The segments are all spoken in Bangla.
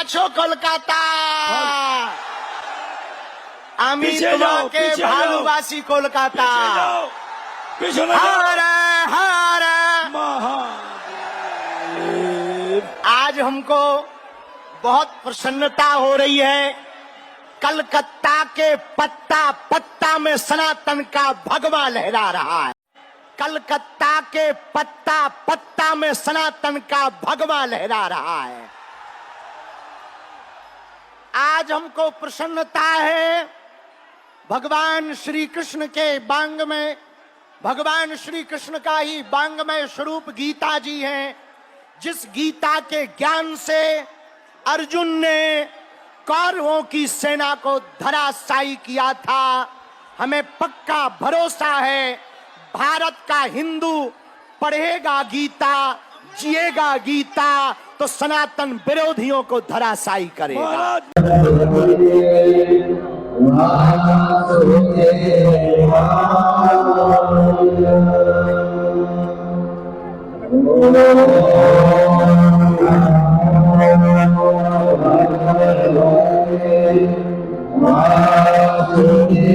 আছো কলকাতা আমি পিছিয়ে যাও, তোমাকে পিছিয়ে যাও। ভালোবাসি কলকাতা পিছিয়ে যাও পিছনে যাও হারে হারে महादेव आज हमको बहुत प्रसन्नता हो रही है कलकत्ता के पत्ता पत्ता में सनातन का भगवा लहरा रहा है कलकत्ता के पत्ता पत्ता में सनातन का भगवा लहरा रहा है आज हमको प्रसन्नता है। भगवान श्री कृष्ण के बांग में, भगवान श्री कृष्ण का ही बांगमय स्वरूप गीता जी हैं। जिस गीता के ज्ञान से अर्जुन ने कौरवों की सेना को धराशायी किया था। हमें पक्का भरोसा है, भारत का हिंदू पढ़ेगा गीता। जिएगा गीता तो सनातन विरोधियों को धराशायी करेगा। महाराज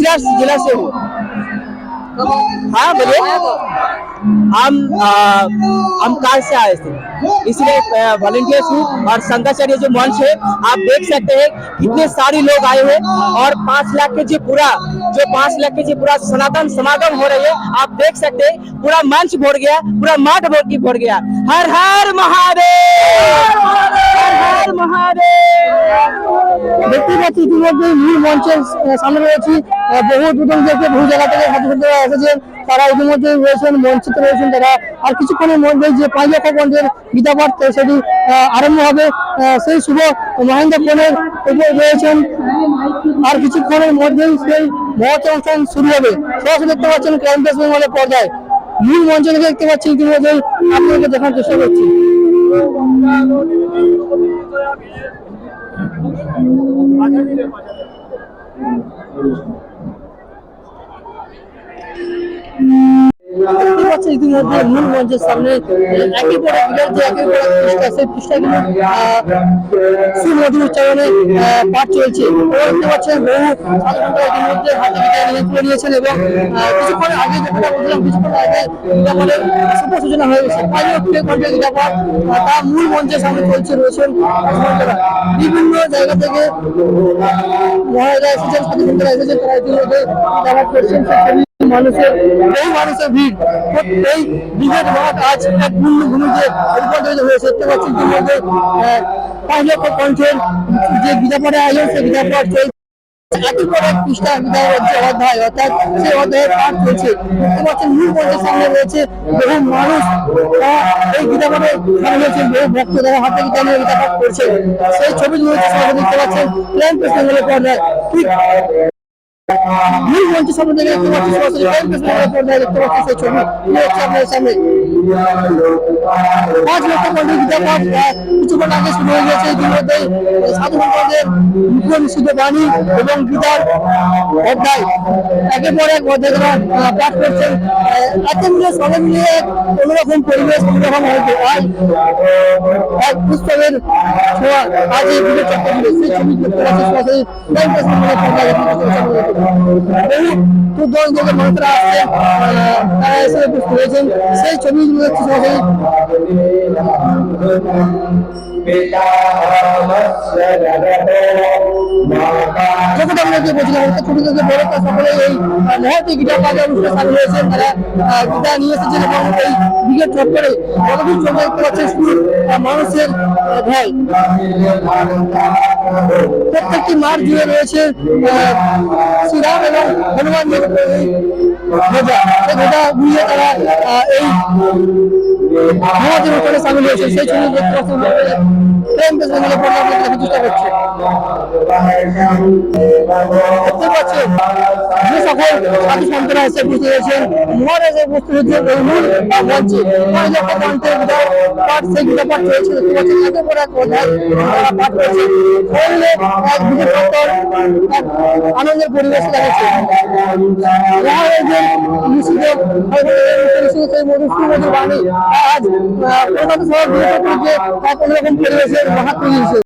मैं जिला से हूँ। हाँ बोलिए हम हम कार से आए थे। इसलिए वॉलेंटियर्स हूँ और शंकराचार्य जो मंच है, आप देख सकते हैं कितने सारे लोग आए हैं और पाँच लाख के जी पूरा, जो पाँच लाख के जी पूरा सनातन समागम हो रही है, आप देख सकते हैं, पूरा मंच भर गया, पूरा मठ भर की भर गया। हर हर महादेव! हर हर महादेव! দেখতে পাচ্ছি ইতিমধ্যে মূল মঞ্চের সামনে রয়েছি বহু দূর থেকে বহু জায়গা থেকে ছাত্রছাত্রীরা এসেছেন। তারা ইতিমধ্যে রয়েছেন, মঞ্চিত রয়েছেন তারা। আর কিছুক্ষণের মধ্যে যে পাঁচ লক্ষ পঞ্চের গীতাপাঠ সেটি আরম্ভ হবে সেই শুভ মহেন্দ্র কোণের উপর রয়েছেন। আর কিছুক্ষণের মধ্যেই সেই মহৎ অনুষ্ঠান শুরু হবে। সরাসরি দেখতে পাচ্ছেন ক্যাম্পাস বেঙ্গলের পর্দায়। মূল মঞ্চ থেকে দেখতে পাচ্ছি ইতিমধ্যেই আপনাদেরকে দেখার চেষ্টা করছি। पाठवलेले पाठवले পাচ্ছি ইতিমধ্যে মূল মঞ্চের সামনে একের পর বিরাট যে একের পর পৃষ্ঠা সেই পৃষ্ঠাগুলো সুমধুর উচ্চারণে পাঠ চলছে। দেখতে পাচ্ছেন, বহু ছাত্রছাত্রীরা ইতিমধ্যে হাতে বিদায় নিয়ে তুলে নিয়েছেন এবং কিছুক্ষণ আগে যেটা বলছিলাম, কিছুক্ষণ আগে গীতাপাঠের শুভ সূচনা হয়ে গেছে। পাঁচ লক্ষ ঘণ্টা গীতাপাঠ তা মূল মঞ্চের সামনে চলছে, রয়েছেন বিভিন্ন জায়গা থেকে, মহারাজা এসেছেন ছাত্রছাত্রীরা এসেছেন, তারা ইতিমধ্যে করছেন মানুষের মানুষের ভিড়, এই মত আজ এক পূর্ণ রূপান্তরিত কণ্ঠের যে গীতাপাঠের আয়োজন, সেই যে অধ্যায়, অর্থাৎ সেই অধ্যায়ের পাঠ চলছে। দেখতে পাচ্ছেন বহু মানুষ এই গীতাপাঠে বহু ভক্ত তারা হাতে গীতা নিয়ে গীতাপাঠ করছে। সেই ছবি রয়েছে দেখতে পাচ্ছেন পর্দায়। ঠিক మీరు మంచి సమయంలో ఎత్తవచ్చు ఎత్తవచ్చు ఎత్తవచ్చు చూడండి మీరు వచ్చారు సమయం পাঁচ লক্ষ আহ, কিছুক্ষণ আগে শুরু হয়ে গেছে ইতিমধ্যে। সাধু সন্তদের মুখ্য নিষিদ্ধ বাণী এবং গীতার অধ্যায়। একের পর এক অধ্যায় পাঠ করছেন। এত মিলে মিলিয়ে এক পরিবেশ অন্যরকম হয়তো আর এক পুস্তকের ছোঁয়া আজ এই ভিডিও চক্র দিলে ছবি দেখতে পাচ্ছি সরাসরি তারা sayesinde bu sürecin size çömüz müddet tutmasını ছোট থেকে সকলে এই নিয়ে কতদিন মানুষের প্রত্যেকটি মাঠ জুড়ে রয়েছে শ্রীরাম এবং হনুমানজির ধ্বজা সেই তারা এই মহাদের উপরে সামিল হয়েছে, সেই ছবি দেখতে পাচ্ছেন প্রেম বাংলা পড়ে আপনাদের দেখার চেষ্টা করছে দেখতে পাচ্ছেন, যে সকল সাধু সন্তরা এসে বসে রয়েছেন মহারাজ বসতে হচ্ছে ওই মূল মঞ্চে মহারাজ একটা মঞ্চে গীতা পাঠ সেই গীতা পাঠ চলছে দেখতে পাচ্ছেন একের পর এক অধ্যায় তারা পাঠ করছে। শরীরে এক বিজয় সত্তর এক আনন্দের পরিবেশ দেখাচ্ছে। মহারাজের নিষিদ্ধ সেই মধুর বাণী। আজ কোন রকম পরিবেশের মাহাত্ম দিয়েছে